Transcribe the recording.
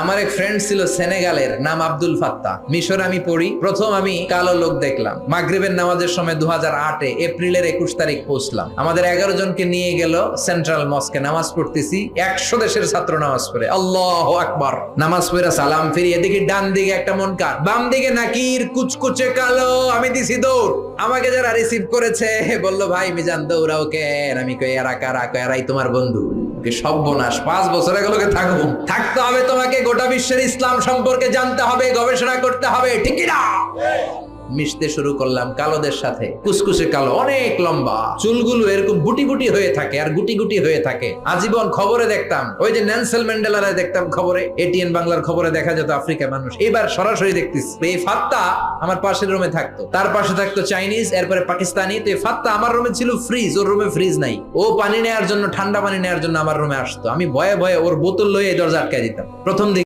আমার এক ফ্রেন্ড ছিল সেনেগালের নাম আব্দুল ফাত্তা। মিশর আমি পড়ি, প্রথম আমি কালো লোক দেখলাম। মাগরিবের নামাজের সময় দু হাজার আটে এপ্রিলের একুশ তারিখ পৌঁছলাম। আমাদের এগারো জনকে নিয়ে গেল সেন্ট্রাল মস্কে নামাজ পড়তেছি, একশো দেশের ছাত্র নামাজ পড়ে। আল্লাহ আকবার। নামাজ পড়ে সালাম ফিরি এদিকে ডান দিকে একটা মন কার। বাম দিকে নাকির, কুচকুচে কালো, আমি দিছি দৌড়। আমাকে যারা রিসিভ করেছে, বলল, ভাই, মিজান, দৌড়াও কেন? আমি কই, এরা কারা? কই এরাই তোমার বন্ধু। ওকে সর্বনাশ। পাঁচ বছর এগুলোকে থাকব থাকতে হবে তোমাকে, গোটা বিশ্বের ইসলাম সম্পর্কে জানতে হবে, গবেষণা করতে হবে, ঠিক না মিশতে শুরু করলাম কালোদের সাথে। কুসকুসে কালো, অনেক লম্বা। চুলগুলো এরকম বুটি বুটি হয়ে থাকে আর গুটি গুটি হয়ে থাকে। আজীবন খবরে দেখতাম। ওই যে ন্যান্সেল ম্যান্ডেলারা দেখতাম খবরে। এটিএন বাংলার খবরে দেখা যেত আফ্রিকা মানুষ। এবার সরাসরি দেখতেছি। এই ফাত্তা আমার পাশের রুমে থাকতো। তার পাশে থাকতো চাইনিজ, এরপরে পাকিস্তানি। তো এই ফাত্তা আমার রুমে ছিল ফ্রিজ, ওর রুমে ফ্রিজ নাই। ও পানি নেওয়ার জন্য, ঠান্ডা পানি নেওয়ার জন্য আমার রুমে আসতো। আমি ভয়ে ভয়ে ওর বোতল লয়ে দরজা আটকায় দিতাম। প্রথম